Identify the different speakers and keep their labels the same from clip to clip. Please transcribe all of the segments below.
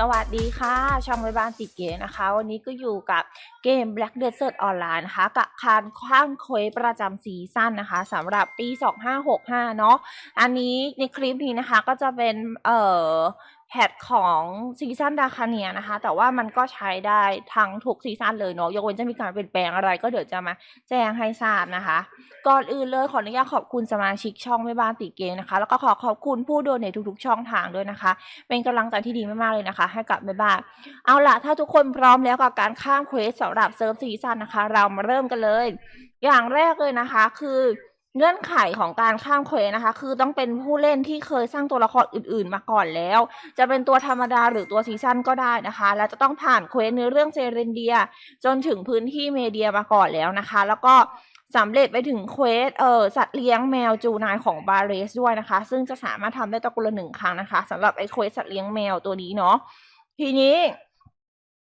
Speaker 1: สวัสดีค่ะ ช่องไวบ้านติเก๋นะคะ วันนี้ก็อยู่กับเกม Black Desert Online นะคะ กับคานข้างเคยประจำซีซั่นนะคะสำหรับปี 2565 เนาะอันนี้ในคลิปนี้นะคะก็จะเป็นเอ่อ แพทของซีซั่นดาคาเนียนะคะ แต่ว่ามันก็ใช้ได้ทั้งทุกซีซั่นเลยเนาะยกเว้นจะมีการเปลี่ยนแปลงอะไรก็เดี๋ยวจะมาแจ้งให้ทราบนะคะ ก่อนอื่นเลยขออนุญาตขอบคุณสมาชิกช่องแม่บ้านติเกมนะคะ แล้วก็ขอขอบคุณผู้โดนในทุกๆ ช่องทางด้วยนะคะ เป็นกำลังใจที่ดีมากๆเลยนะคะ ให้กับแม่บ้านเอาล่ะถ้าทุกคนพร้อมแล้วกับการข้ามเควสสำหรับเซิร์ฟซีซั่นนะคะ เรามาเริ่มกันเลย อย่างแรกเลยนะคะคือ เงื่อนไขของการข้ามเควสนะคะ คือต้องเป็นผู้เล่นที่เคยสร้างตัวละครอื่นๆ มาก่อนแล้ว จะเป็นตัวธรรมดาหรือตัวซีซั่นก็ได้นะคะ แล้วจะต้องผ่านเควสเนื้อเรื่องเซเรนเดีย จนถึงพื้นที่เมเดียมาก่อนแล้วนะคะ แล้วก็สำเร็จไปถึงเควสเออสัตว์เลี้ยงแมวจูนายของบาเรสด้วยนะคะ ซึ่งจะสามารถทำได้ตะกุละหนึ่งครั้งนะคะสำหรับไอ้เควสสัตว์เลี้ยงแมวตัวนี้เนาะทีนี้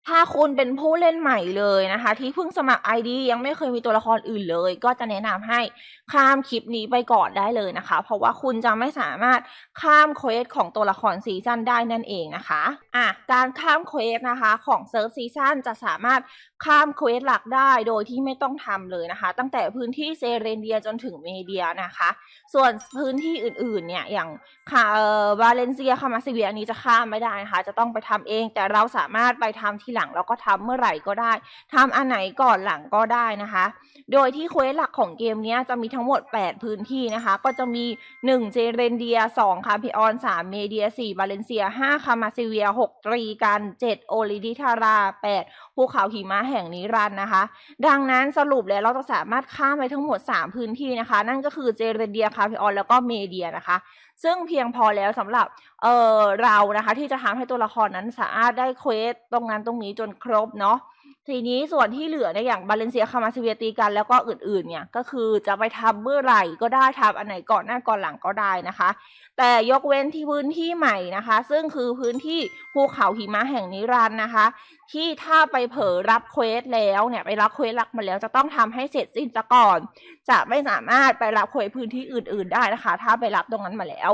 Speaker 1: ถ้าคุณเป็นผู้เล่นใหม่เลยนะคะ ที่เพิ่งสมัคร ID ยังไม่เคยมีตัวละครอื่นเลย ก็จะแนะนำให้ข้ามคลิปนี้ไปก่อนได้เลยนะคะ เพราะว่าคุณจะไม่สามารถข้ามเควสของตัวละครซีซั่นได้นั่นเองนะคะอะการข้ามเควสนะคะ ของเซิร์ฟซีซั่นจะสามารถข้ามเควสหลักได้โดยที่ไม่ต้องทำเลยนะคะ ตั้งแต่พื้นที่เซเรนเดียจนถึงเมเดียนะคะ ส่วนพื้นที่อื่นๆเนี่ยอย่างคาเออบาเลนเซียคามาซิเวียนี้จะข้ามไม่ได้นะคะ จะต้องไปทำเองแต่เราสามารถไปทำที่หลังแล้วก็ทำเมื่อไหร่ก็ได้ทำอันไหนก่อนหลังก็ได้นะคะ โดยที่เควสหลักของเกมนี้จะมีทั้งหมด 8 พื้นที่นะคะ ก็จะมี 1 เจเรนเดีย 2 คาพิออน 3 เมเดีย 4 บาเลนเซีย 5 คามาซิเวีย 6 ตรีกัน 7 โอลิดิทารา 8 ภูเขาหิมะแห่งนิรันต์นะคะ ดังนั้นสรุปแล้วเราจะสามารถข้ามไปทั้งหมด 3 พื้นที่นะคะ นั่นก็คือเจเรนเดีย คาพิออน แล้วก็เมเดียนะคะ ซึ่งเพียงพอแล้วสำหรับ เออเรานะคะที่จะทำให้ตัวละครนั้นสามารถได้เควสตรงนั้นตรงนี้จนครบเนาะทีนี้ส่วนที่เหลือในอย่างบาเลนเซียคามาซิเวียตีกันแล้วก็อื่นๆ เนี่ยก็คือจะไปทำเมื่อไหร่ก็ได้ทำอันไหนก่อนหน้าก่อนหลังก็ได้นะคะ แต่ยกเว้นที่พื้นที่ใหม่นะคะ ซึ่งคือพื้นที่ภูเขาหิมะแห่งนิรันด์นะคะ ที่ถ้าไปเผลอรับเควสแล้วเนี่ยไปรับเควสหลักมาแล้วจะต้องทำให้เสร็จสิ้นซะก่อน จะไม่สามารถไปรับเควสพื้นที่อื่น ๆ ได้นะคะ ถ้าไปรับตรงนั้นมาแล้ว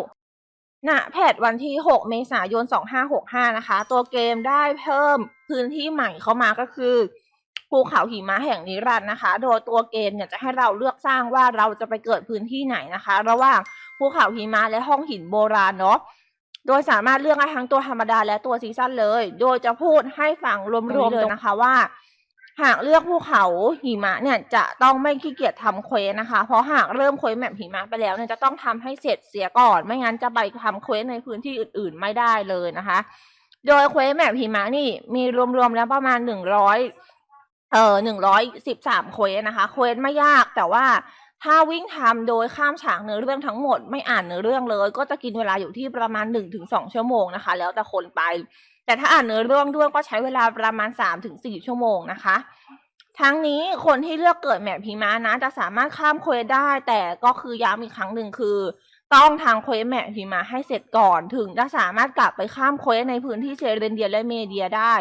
Speaker 1: ณแพทวันที่ 6 เมษายน 2565 นะคะ ตัวเกมได้เพิ่มพื้นที่ใหม่เข้ามาก็คือภูเขาหิมะแห่งนิรันดร์นะคะ โดยตัวเกมเนี่ยจะให้เราเลือกสร้างว่าเราจะไปเกิดพื้นที่ไหนนะคะ ระหว่างภูเขาหิมะและห้องหินโบราณเนาะ โดยสามารถเลือกได้ทั้งตัวธรรมดาและตัวซีซั่นเลย โดยจะพูดให้ฟังรวมๆเลยนะคะว่า หากเลือกภูเขาหิมะเนี่ยจะต้องไม่ขี้เกียจทำเควสนะคะ เพราะหากเริ่มเควสแมปหิมะไปแล้วเนี่ยจะต้องทำให้เสร็จเสียก่อน ไม่งั้นจะไปทำเควสในพื้นที่อื่น ๆ ไม่ได้เลยนะคะ โดยเควสแมปหิมะนี่มีรวมๆแล้วประมาณหนึ่งร้อยเอ่อหนึ่งร้อยสิบสามเควสนะคะ เควสไม่ยากแต่ว่าถ้าวิ่งทำโดยข้ามฉากเนื้อเรื่องทั้งหมดไม่อ่านเนื้อเรื่องเลย ก็จะกินเวลาอยู่ที่ประมาณหนึ่งถึงสองชั่วโมงนะคะ แล้วแต่คนไป แต่ถ้าอ่านเนื้อเรื่องด้วยก็ใช้เวลาประมาณสามถึงสี่ชั่วโมงนะคะ ทั้งนี้คนที่เลือกเกิดแมปหิมะนะ จะสามารถข้ามเควสได้ แต่ก็คือย้ำอีกครั้งหนึ่งคือ ต้องทางเควสแมปหิมะให้เสร็จก่อนถึงจะสามารถกลับไปข้ามเควสในพื้นที่เซเรนเดียและเมเดียได้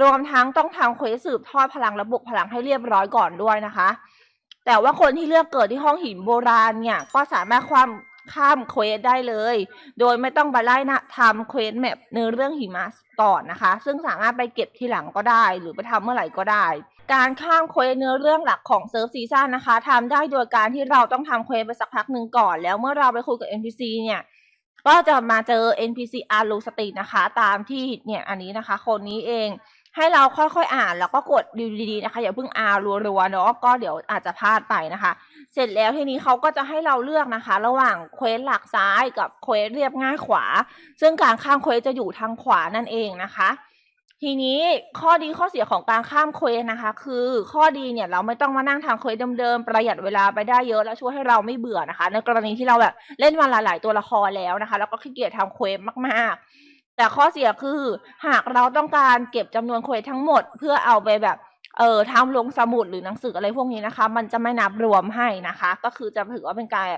Speaker 1: รวมทั้งต้องทำเควสสืบทอดพลังระบบพลังให้เรียบร้อยก่อนด้วยนะคะ แต่ว่าคนที่เลือกเกิดที่ห้องหินโบราณเนี่ยก็สามารถความข้ามเควสได้เลย โดยไม่ต้องไปไล่นะทำเควสแมปเนื้อเรื่องหิมะ ก่อนนะคะ ซึ่งสามารถไปเก็บทีหลังก็ได้ หรือไปทำเมื่อไหร่ก็ได้ การข้ามเควสเนื้อเรื่องหลักของเซิร์ฟซีซั่นนะคะทำได้โดยการที่เราต้องทำเควสไปสักพักหนึ่งก่อน แล้วเมื่อเราไปคุยกับ NPC เนี่ยก็จะมาเจอ NPC อารูสตินะคะ ตามที่เนี่ยอันนี้นะคะ คนนี้เองให้เราค่อยๆอ่านแล้วก็กดดูดีๆนะคะ อย่าเพิ่งอารัวๆเนาะก็เดี๋ยวอาจจะพลาดไปนะคะ เสร็จแล้วทีนี้เขาก็จะให้เราเลือกนะคะ ระหว่างเควสหลักซ้ายกับเควสเรียบง่ายขวา ซึ่งการข้ามเควสจะอยู่ทางขวานั่นเองนะคะ ทีนี้ข้อดีข้อเสียของการข้ามเควสนะคะ คือข้อดีเนี่ยเราไม่ต้องมานั่งทำเควสเดิมๆประหยัดเวลาไปได้เยอะและช่วยให้เราไม่เบื่อนะคะ ในกรณีที่เราแบบเล่นมาหลายๆตัวละครแล้วนะคะ แล้วก็ขี้เกียจทำเควสมากๆ แต่ข้อเสียคือหากเราต้องการเก็บจำนวนเควสทั้งหมด เพื่อเอาไปแบบ เอ่อทำลงสมุดหรือหนังสืออะไรพวกนี้นะคะ มันจะไม่นับรวมให้นะคะ ก็คือจะถือว่าเป็นการ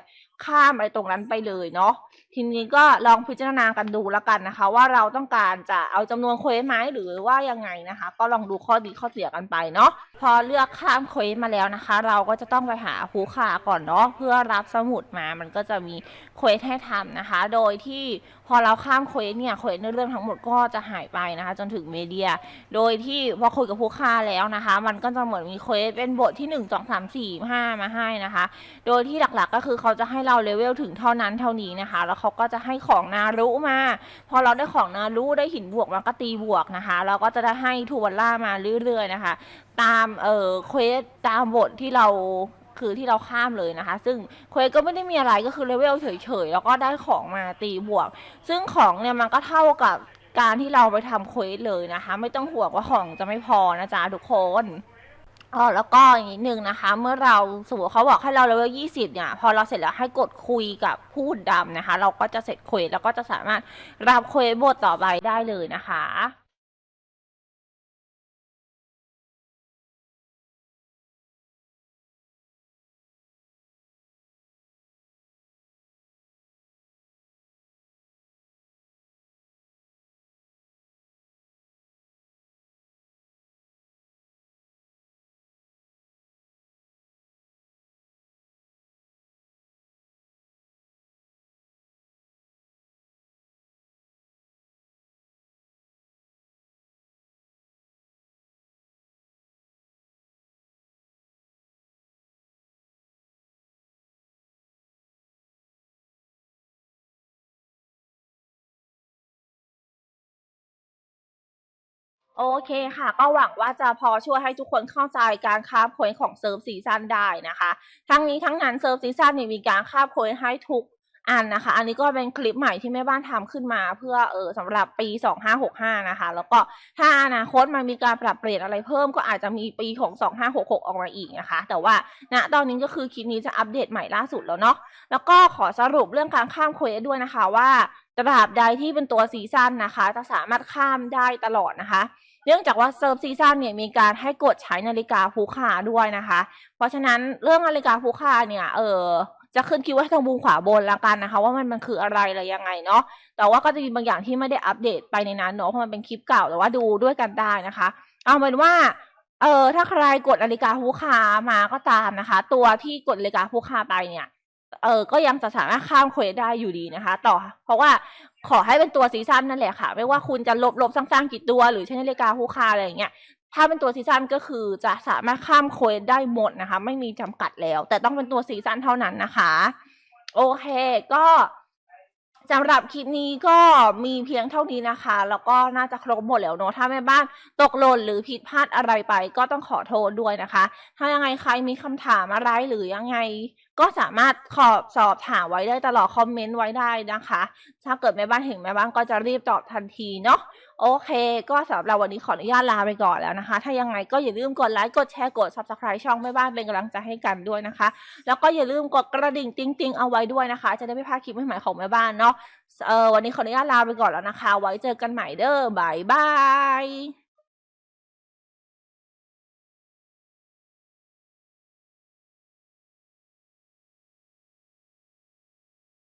Speaker 1: ข้ามอะไรตรงนั้นไปเลยเนาะทีนี้ก็ลองพิจารณากันดูแล้วกันนะคะ ว่าเราต้องการจะเอาจำนวนเควสไหมหรือว่ายังไงนะคะ ก็ลองดูข้อดีข้อเสียกันไปเนาะพอเลือกข้ามเควสมาแล้วนะคะ เราก็จะต้องไปหาผู้ค้าก่อนเนาะเพื่อรับสมุดมามันก็จะมีเควสให้ทำนะคะ โดยที่พอเราข้ามเควสเนี่ยเควสในเรื่องทั้งหมดก็จะหายไปนะคะ จนถึงเมเดีย โดยที่พอคุยกับผู้ค้าแล้วนะคะ มันก็จะเหมือนมีเควสเป็นบทที่หนึ่งสองสามสี่ห้ามาให้นะคะ โดยที่หลักๆก็คือเขาจะให้เราเลเวลถึงเท่านั้นเท่านี้นะคะ แล้วเขาก็จะให้ของนารุมา พอเราได้ของนารุได้หินบวกมันก็ตีบวกนะคะ เราก็จะได้ให้ทูบัลล่ามาเรื่อยๆนะคะ ตามเอ่อเควสตามบทที่เราคือที่เราข้ามเลยนะคะ ซึ่งเควสก็ไม่ได้มีอะไรก็คือเลเวลเฉยๆ แล้วก็ได้ของมาตีบวก ซึ่งของเนี่ยมันก็เท่ากับการที่เราไปทำเควสเลยนะคะ ไม่ต้องห่วงว่าของจะไม่พอนะจ๊ะทุกคน อ๋อแล้วก็อีกนิดนึงนะคะ เมื่อเราสมมติเขาบอกให้เราเลเวลยี่สิบเนี่ย พอเราเสร็จแล้วให้กดคุยกับผู้ดำนะคะ เราก็จะเสร็จเควสแล้วก็จะสามารถรับเควสบทต่อไปได้เลยนะคะ โอเคค่ะ ก็หวังว่าจะพอช่วยให้ทุกคนเข้าใจการคาบโพยของเซิร์ฟซีซันได้นะคะ ทั้งนี้ทั้งนั้นเซิร์ฟซีซันเนี่ยมีการคาบโพยให้ทุกอันนะคะ อันนี้ก็เป็นคลิปใหม่ที่แม่บ้านทำขึ้นมาเพื่อเออสำหรับปี 2565 นะคะ แล้วก็ถ้าอนาคตมันมีการปรับเปลี่ยนอะไรเพิ่มก็อาจจะมีปีของ 2566 ออกมาอีกนะคะ แต่ว่าณตอนนี้ก็คือคลิปนี้จะอัปเดตใหม่ล่าสุดแล้วเนาะ แล้วก็ขอสรุปเรื่องการข้ามเควสด้วยนะคะว่าตราบใดที่เป็นตัวซีซันนะคะ จะสามารถข้ามได้ตลอดนะคะ เนื่องจากว่าเซิร์ฟซีซั่นเนี่ยมีการให้กดใช้นาฬิกาภูคาด้วยนะคะ เพราะฉะนั้นเรื่องนาฬิกาภูคาเนี่ยเออจะขึ้นคิดว่าทางมุมขวาบนละกันนะคะ ว่ามันมันคืออะไรอะไรยังไงเนาะแต่ว่าก็จะมีบางอย่างที่ไม่ได้อัปเดตไปในนั้นเนาะเพราะมันเป็นคลิปเก่าแต่ว่าดูด้วยกันได้นะคะ เอาเป็นว่าเออถ้าใครกดนาฬิกาภูคามาก็ตามนะคะ ตัวที่กดนาฬิกาภูคาไปเนี่ยเออก็ยังจะสามารถข้ามเควสได้อยู่ดีนะคะ ต่อ เพราะว่า ขอให้เป็นตัวซีซั่นนั่นแหละค่ะ ไม่ว่าคุณจะลบลบสร้างๆกี่ตัวหรือใช้นาฬิกาคู่คาอะไรอย่างเงี้ยถ้าเป็นตัวซีซั่นก็คือจะสามารถข้ามเควสได้หมดนะคะ ไม่มีจำกัดแล้ว แต่ต้องเป็นตัวซีซั่นเท่านั้นนะคะ โอเคก็สำหรับคลิปนี้ก็มีเพียงเท่านี้นะคะ แล้วก็น่าจะครบหมดแล้วเนอะถ้าแม่บ้านตกหล่นหรือผิดพลาดอะไรไป ก็ต้องขอโทษด้วยนะคะ ถ้ายังไงใครมีคำถามอะไรหรือยังไง ก็สามารถขอบสอบถามไว้ได้ตลอดคอมเมนต์ไว้ได้นะคะ ถ้าเกิดแม่บ้านเห็นแม่บ้านก็จะรีบตอบทันทีเนาะโอเค ก็สำหรับวันนี้ขออนุญาตลาไปก่อนแล้วนะคะ ถ้ายังไงก็อย่าลืมกดไลค์กดแชร์กด subscribe ช่องแม่บ้านเป็นกำลังใจให้กันด้วยนะคะ แล้วก็อย่าลืมกดกระดิ่งติ๊งติ๊งๆเอาไว้ด้วยนะคะ จะได้ไม่พลาดคลิปใหม่ๆของแม่บ้านเนาะเออวันนี้ขออนุญาตลาไปก่อนแล้วนะคะ ไว้เจอกันใหม่เด้อบายบาย